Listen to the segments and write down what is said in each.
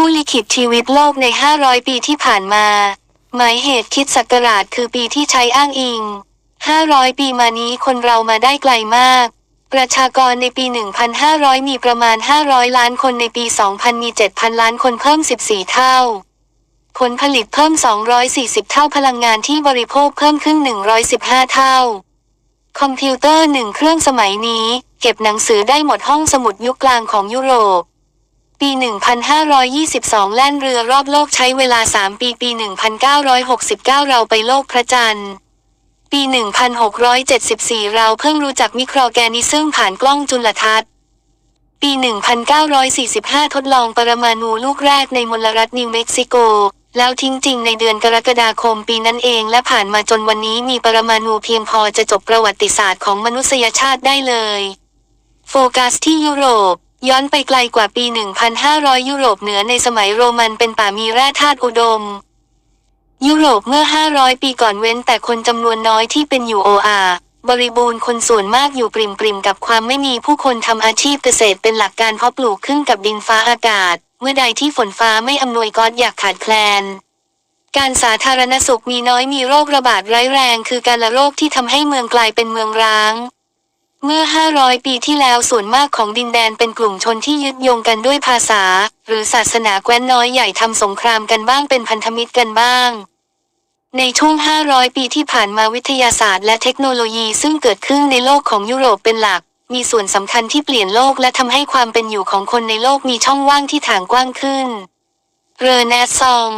ผู้ลิขิตชีวิตโลกใน 500 ปีที่ผ่านมา หมายเหตุคิดศักราชคือปีที่ใช้อ้างอิง 500 ปีมานี้คนเรามาได้ไกลมาก ประชากรในปี 1,500 มีประมาณ 500 ล้านคนในปี 2000 มี 7,000 ล้านคนเพิ่ม 14 เท่า ผลผลิตเพิ่ม 240 เท่าพลังงานที่บริโภคเพิ่มขึ้น 115 เท่า คอมพิวเตอร์หนึ่งเครื่องสมัยนี้ เก็บหนังสือได้หมดห้องสมุดยุคกลางของยุโรป ปี 1522 แล่นเรือรอบโลกใช้เวลา 3 ปี ปี 1969 เราไปโลกพระจันทร์ ปี 1674 เราเพิ่งรู้จักมิโครแกนิซึมผ่านกล้องจุลทรรศน์ ปี 1945 ทดลองปรมาณูลูกแรกในมลรัฐนิวเม็กซิโก แล้วทิ้งจริงในเดือนกรกฎาคมปีนั้นเองและผ่านมาจนวันนี้มีปรมาณูเพียงพอจะจบประวัติศาสตร์ของมนุษยชาติได้เลย โฟกัสที่ยุโรป ย้อนไปไกลกว่าปี 1,500 ยุโรปเหนือในสมัยโรมันเป็นป่ามีแร่ธาตุอุดม ยุโรปเมื่อ 500 ปีก่อนเว้นแต่คนจำนวนน้อยที่เป็นอยู่โออาบริบูรณ์คนส่วนมากอยู่ปริมปริมกับความไม่มีผู้คนทำอาชีพเกษตรเป็นหลักการเพาะปลูกขึ้นกับดินฟ้าอากาศ เมื่อใดที่ฝนฟ้าไม่อำนวยก็อยากขาดแคลน การสาธารณสุขมีน้อยมีโรคระบาดร้ายแรง คือการละโรคที่ทำให้เมืองกลายเป็นเมืองร้าง เมื่อ 500 ปีที่แล้วส่วนมากของดินแดนเป็นกลุ่มชนที่ยึดโยงกันด้วยภาษา หรือศาสนาแคว้นน้อยใหญ่ทำสงครามกันบ้างเป็นพันธมิตรกันบ้าง ในช่วง 500 ปีที่ผ่านมาวิทยาศาสตร์และเทคโนโลยีซึ่งเกิดขึ้นในโลกของยุโรปเป็นหลัก มีส่วนสำคัญที่เปลี่ยนโลกและทำให้ความเป็นอยู่ของคนในโลกมีช่องว่างที่ถ่างกว้างขึ้น เรเนซอง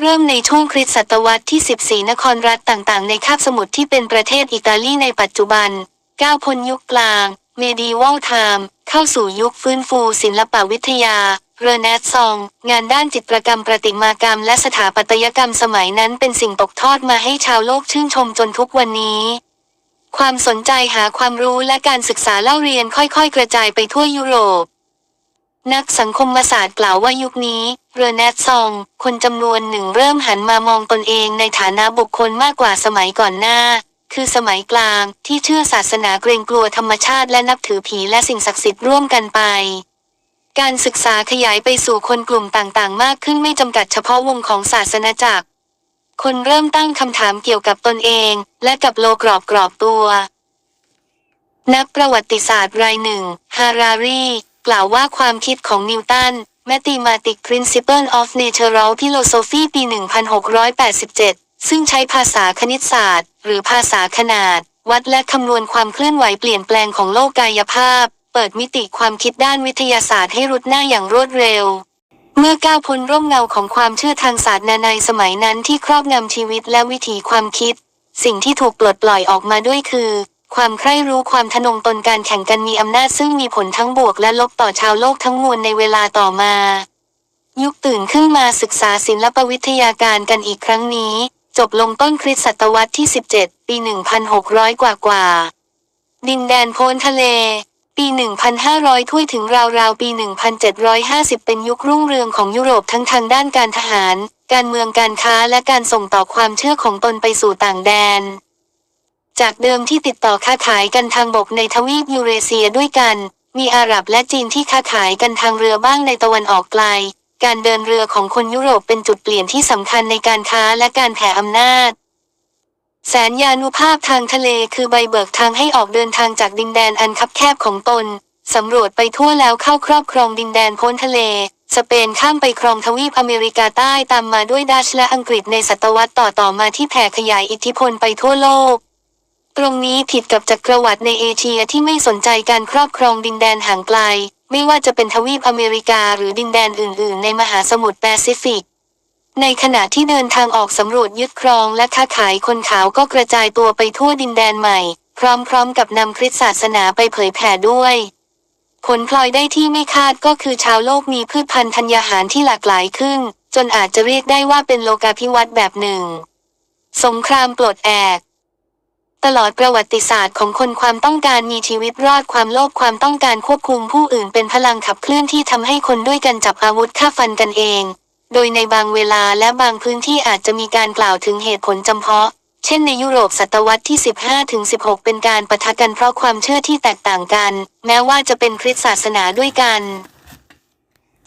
เริ่มในช่วงคริสตศตวรรษที่ 14 นครรัฐต่างๆ ในคาบสมุทรที่เป็นประเทศอิตาลีในปัจจุบัน ก้าวพ้นยุคกลาง เมดีวัลไทม์เข้าสู่ยุคฟื้นฟูศิลปวิทยา เรเนซอง งานด้านจิตรกรรมประติมากรรม และสถาปัตยกรรมสมัยนั้นเป็นสิ่งตกทอดมาให้ชาวโลกชื่นชมจนทุกวันนี้ ความสนใจหาความรู้และการศึกษาเล่าเรียนค่อยๆ กระจายไปทั่วยุโรปนักสังคมศาสตร์กล่าวว่ายุคนี้เรเนซอง คนจำนวนหนึ่งเริ่มหันมามองตนเองในฐานะบุคคลมากกว่าสมัยก่อนหน้า คือสมัยกลางที่เชื่อศาสนาเกรงกลัวธรรมชาติและนับถือผีและสิ่งศักดิ์สิทธิ์ร่วมกันไป การศึกษาขยายไปสู่คนกลุ่มต่างๆ มากขึ้นไม่จำกัดเฉพาะวงของศาสนาจักร คนเริ่มตั้งคำถามเกี่ยวกับตนเอง และกับโลกรอบกรอบตัว นักประวัติศาสตร์รายหนึ่ง ฮารารีกล่าวว่าความคิดของนิวตัน Mathematic Principle of Natural Philosophy ปี 1687 ซึ่งใช้ภาษาคณิตศาสตร์ หรือภาษาขนาด วัดและคำนวณความเคลื่อนไหวเปลี่ยนแปลงของโลกกายภาพ เปิดมิติความคิดด้านวิทยาศาสตร์ให้รุดหน้าอย่างรวดเร็ว เมื่อก้าวพ้นร่มเงาของความเชื่อทางศาสตร์นาในสมัยนั้นที่ครอบงำชีวิตและวิถีความคิด สิ่งที่ถูกปลดปล่อยออกมาด้วยคือ ความใคร่รู้ความทะนงตนการแข่งกันมีอำนาจซึ่งมีผลทั้งบวกและลบต่อชาวโลกทั้งมวลในเวลาต่อมา ยุคตื่นขึ้นมาศึกษาศิลปวิทยาการกันอีกครั้งนี้ จบลงต้นคริสต์ศตวรรษที่ 17 ปี 1600 กว่ากว่าๆดินแดนโพ้นทะเล ปี 1,500 ถ้วยถึงราวๆ ปี 1,750 เป็นยุครุ่งเรืองของยุโรปทั้งทางด้านการทหาร การเมืองการค้าและการส่งต่อความเชื่อของตนไปสู่ต่างแดน จากเดิมที่ติดต่อค้าขายกันทางบกในทวีปยูเรเซียด้วยกัน มีอาหรับและจีนที่ค้าขายกันทางเรือบ้างในตะวันออกไกล การเดินเรือของคนยุโรปเป็นจุดเปลี่ยนที่สำคัญในการค้าและการแผ่อำนาจ แสนยานุภาพทางทะเลคือใบเบิกทางให้ออกเดินทางจากดินแดนอันคับแคบของตน สำรวจไปทั่วแล้วเข้าครอบครองดินแดนพ้นทะเล สเปนข้ามไปครองทวีปอเมริกาใต้ตามมาด้วยดัชและอังกฤษในศตวรรษต่อต่อๆมาที่แผ่ขยายอิทธิพลไปทั่วโลก ตรงนี้ผิดกับจักรวรรดิในเอเชียที่ไม่สนใจการครอบครองดินแดนห่างไกล ไม่ว่าจะเป็นทวีปอเมริกาหรือดินแดนอื่น ๆ ในมหาสมุทรแปซิฟิก ในขณะที่เดินทางออกสำรวจยึดครองและค้าขายคนขาวก็กระจายตัวไปทั่วดินแดนใหม่ พร้อม ๆ กับนำคริสตศาสนาไปเผยแผ่ด้วย ผลพลอยได้ที่ไม่คาดก็คือชาวโลกมีพืชพันธุ์ธัญญาหารที่หลากหลายขึ้น จนอาจจะเรียกได้ว่าเป็นโลกาภิวัตน์แบบหนึ่ง สงครามปลดแอก ตลอดประวัติศาสตร์ของคนความต้องการมีชีวิตรอดความโลภความต้องการควบคุมผู้อื่นเป็นพลังขับเคลื่อนที่ทำให้คนด้วยกันจับอาวุธฆ่าฟันกันเอง โดยในบางเวลาและบางพื้นที่อาจจะมีการกล่าวถึงเหตุผลจำเพาะ เช่นในยุโรปศตวรรษที่ 15 ถึง 16 เป็นการปะทะกันเพราะความเชื่อที่แตกต่างกัน แม้ว่าจะเป็นคริสตศาสนาด้วยกัน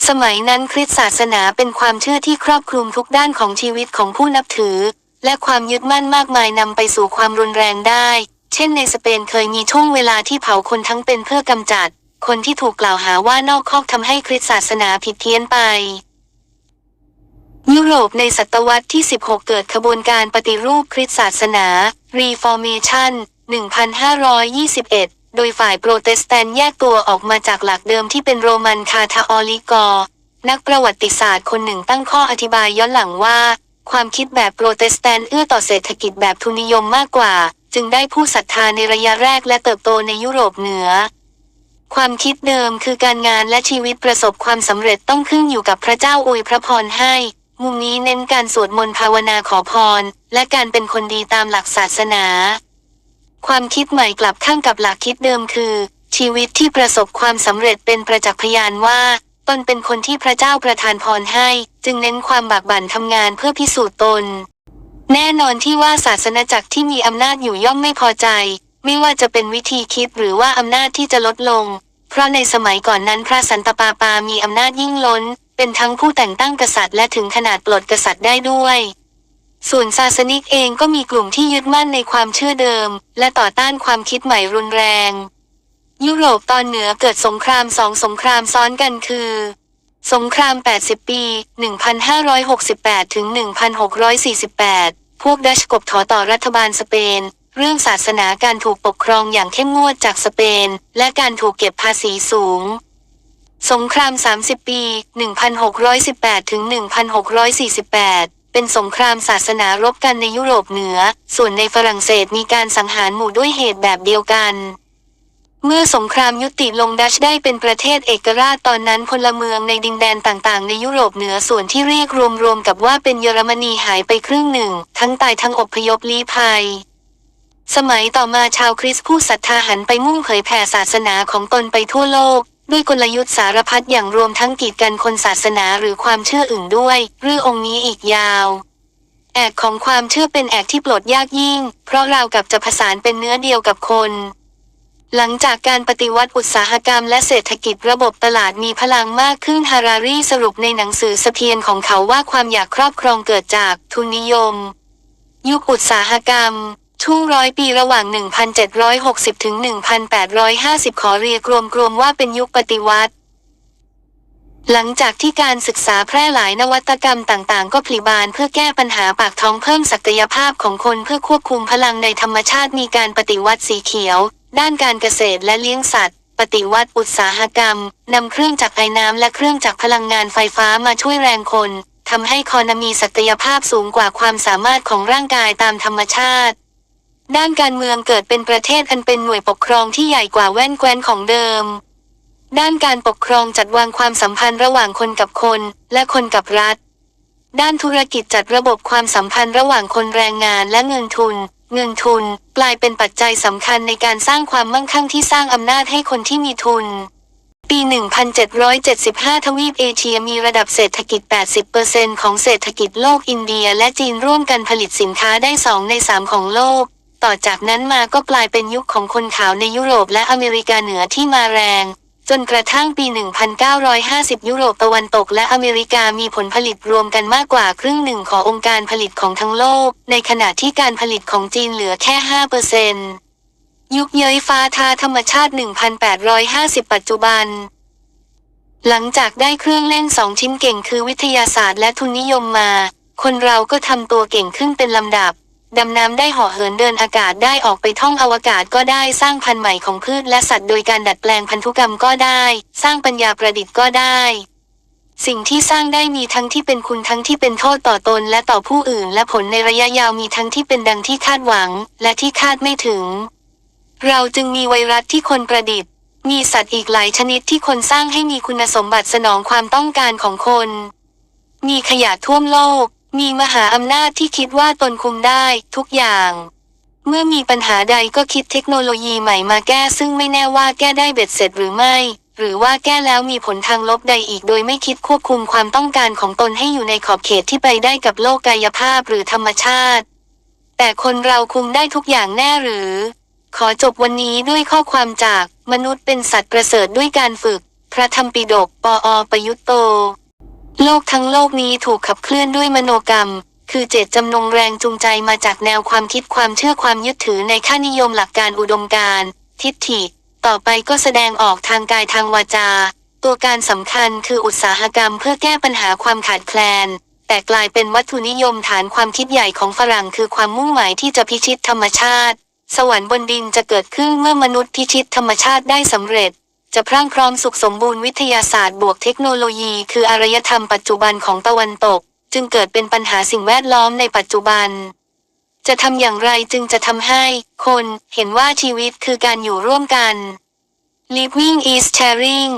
สมัยนั้นคริสตศาสนาเป็นความเชื่อที่ครอบคลุมทุกด้านของชีวิตของผู้นับถือ และความยึดมั่นมากมายนำไปสู่ความรุนแรงได้ เช่นในสเปนเคยมีช่วงเวลาที่เผาคนทั้งเป็นเพื่อกำจัด คนที่ถูกกล่าวหาว่านอกคอกทำให้คริสตศาสนาผิดเพี้ยนไปยุโรปในศตวรรษที่ 16 เกิดขบวนการปฏิรูปคริสตศาสนา Reformation 1521 โดยฝ่ายโปรเตสแตนต์แยกตัวออกมาจากหลักเดิมที่เป็นโรมันคาทาอลิกอ นักประวัติศาสตร์คนหนึ่งตั้งข้ออธิบายย้อนหลังว่า ความคิดแบบโปรเตสแตนต์เอื้อต่อเศรษฐกิจแบบทุนนิยมมากกว่า จึงได้ผู้ศรัทธาในระยะแรกและเติบโตในยุโรปเหนือ ความคิดเดิมคือการงานและชีวิตประสบความสำเร็จต้องขึ้นอยู่กับพระเจ้าอวยพระพรให้มุมนี้เน้นการสวดมนต์ภาวนาขอพร และการเป็นคนดีตามหลักศาสนา ความคิดใหม่กลับข้างกับหลักคิดเดิมคือ ชีวิตที่ประสบความสำเร็จเป็นประจักษ์พยานว่า ตนเป็นคนที่พระเจ้าประทานพรให้ จึงเน้นความบากบั่นทำงานเพื่อพิสูจน์ตน แน่นอนที่ว่าศาสนาจักรที่มีอำนาจอยู่ย่อมไม่พอใจ ไม่ว่าจะเป็นวิธีคิดหรือว่าอำนาจที่จะลดลง เพราะในสมัยก่อนนั้นพระสันตะปาปามีอำนาจยิ่งล้น เป็นทั้งผู้แต่งตั้งกษัตริย์และถึงขนาดปลดกษัตริย์ได้ด้วย ส่วนศาสนิกเองก็มีกลุ่มที่ยึดมั่นในความเชื่อเดิม และต่อต้านความคิดใหม่รุนแรง ยุโรปตอนเหนือเกิดสงครามสองสงครามซ้อนกันคือ สงคราม 80 ปี 1568 ถึง 1648 พวกดัชกบถอต่อรัฐบาลสเปน เรื่องศาสนาการถูกปกครองอย่างเข้มงวดจากสเปน และการถูกเก็บภาษีสูง สงคราม 30 ปี 1618 ถึง 1648เป็นสงครามศาสนารบกันในยุโรปเหนือ ส่วนในฝรั่งเศสมีการสังหารหมู่ด้วยเหตุแบบเดียวกัน เมื่อสงครามยุติลงดัชได้เป็นประเทศเอกราชตอนนั้นพลเมืองในดินแดนต่างๆ ในยุโรปเหนือส่วนที่เรียกรวมๆกับว่าเป็นเยอรมนีหายไปครึ่งหนึ่ง ทั้งตายทั้งอพยพลี้ภัย สมัยต่อมาชาวคริสต์ผู้ศรัทธาหันไปมุ่งเผยแผ่ศาสนาของตนไปทั่วโลก ด้วยกลยุทธ์สารพัดอย่างรวมทั้งกีดกันคนศาสนาหรือความเชื่ออื่นด้วย เรื่ององค์นี้อีกยาวแอกของความเชื่อเป็นแอกที่ปลดยากยิ่ง เพราะเรากับจะผสานเป็นเนื้อเดียวกับคน หลังจากการปฏิวัติอุตสาหกรรมและเศรษฐกิจระบบตลาดมีพลังมากขึ้นฮารารีสรุปในหนังสือสเพียนของเขาว่าความอยากครอบครองเกิดจากทุนนิยม ยุคอุตสาหกรรม ช่วงร้อยปีระหว่าง 1,760 ถึง 1,850 ขอเรียกรวมๆว่าเป็นยุคปฏิวัติ หลังจากที่การศึกษาแพร่หลายนวัตกรรมต่างๆ ก็ผลิบานเพื่อแก้ปัญหาปากท้องเพิ่มศักยภาพของคนเพื่อควบคุมพลังในธรรมชาติมีการปฏิวัติสีเขียว ด้านการเกษตรและเลี้ยงสัตว์ ปฏิวัติอุตสาหกรรมนำเครื่องจักรไอน้ำและเครื่องจักรพลังงานไฟฟ้ามาช่วยแรงคนทำให้คอนมีศักยภาพสูงกว่าความสามารถของร่างกายตามธรรมชาติ ด้านการเมืองเกิดเป็นประเทศอันเป็นหน่วยปกครองที่ใหญ่กว่าแว่นแคว้นของเดิม ด้านการปกครองจัดวางความสัมพันธ์ระหว่างคนกับคน และคนกับรัฐ ด้านธุรกิจจัดระบบความสัมพันธ์ระหว่างคนแรงงานและเงินทุน เงินทุนกลายเป็นปัจจัยสำคัญในการสร้างความมั่งคั่งที่สร้างอำนาจให้คนที่มีทุน ปี 1775 ทวีปเอเชียมีระดับเศรษฐกิจ 80%ของเศรษฐกิจโลกอินเดียและจีนร่วมกันผลิตสินค้าได้ 2 ใน 3 ของโลก ต่อจากนั้นมาก็กลายเป็นยุคของคนขาวในยุโรปและอเมริกาเหนือที่มาแรง จนกระทั่งปี 1950 ยุโรปตะวันตกและอเมริกามีผลผลิตรวมกันมากกว่าครึ่งหนึ่งขององค์การผลิตของทั้งโลก ในขณะที่การผลิตของจีนเหลือแค่5%ยุคเย้ยฟ้าทาธรรมชาติ 1,850 ปัจจุบัน หลังจากได้เครื่องเล่นสองชิ้นเก่งคือวิทยาศาสตร์และทุนนิยมมา คนเราก็ทำตัวเก่งขึ้นเป็นลำดับ ดำน้ำได้หาะเหินเดินอากาศได้ออกไปท่องอวกาศก็ได้สร้างพันธุ์ใหม่ของพืชและสัตว์โดยการดัดแปลงพันธุกรรมก็ได้ สร้างปัญญาประดิษฐ์ก็ได้ สิ่งที่สร้างได้มีทั้งที่เป็นคุณทั้งที่เป็นโทษต่อตนและต่อผู้อื่น และผลในระยะยาวมีทั้งที่เป็นดังที่คาดหวัง และที่คาดไม่ถึง เราจึงมีไวรัสที่คนประดิษฐ์ มีสัตว์อีกหลายชนิดที่คนสร้างให้มีคุณสมบัติสนองความต้องการของคน มีขยะท่วมโลก มีมหาอำนาจที่คิดว่าตนคุมได้ทุกอย่าง เมื่อมีปัญหาใดก็คิดเทคโนโลยีใหม่มาแก้ซึ่งไม่แน่ว่าแก้ได้เบ็ดเสร็จหรือไม่ หรือว่าแก้แล้วมีผลทางลบใดอีกโดยไม่คิดควบคุมความต้องการของตนให้อยู่ในขอบเขตที่ไปได้กับโลกกายภาพหรือธรรมชาติ แต่คนเราคุมได้ทุกอย่างแน่หรือ ขอจบวันนี้ด้วยข้อความจากมนุษย์เป็นสัตว์ประเสริฐด้วยการฝึก พระธรรมปิฎกปอประยุตโต โลกทั้งโลกนี้ถูกขับเคลื่อนด้วยมโนกรรม คือเจตจำนงแรงจูงใจมาจากแนวความคิดความเชื่อความยึดถือในค่านิยมหลักการอุดมการ ทิฏฐิ ต่อไปก็แสดงออกทางกายทางวาจา ตัวการสำคัญคืออุตสาหกรรมเพื่อแก้ปัญหาความขาดแคลน แต่กลายเป็นวัตถุนิยมฐานความคิดใหญ่ของฝรั่งคือความมุ่งหมายที่จะพิชิตธรรมชาติ สวรรค์บนดินจะเกิดขึ้นเมื่อมนุษย์พิชิตธรรมชาติได้สำเร็จ จะพรั่งพร้อมสุขสมบูรณ์วิทยาศาสตร์บวกเทคโนโลยี คืออารยธรรมปัจจุบันของตะวันตก จึงเกิดเป็นปัญหาสิ่งแวดล้อมในปัจจุบัน จะทำอย่างไรจึงจะทำให้ คนเห็นว่าชีวิตคือการอยู่ร่วมกัน Living is sharing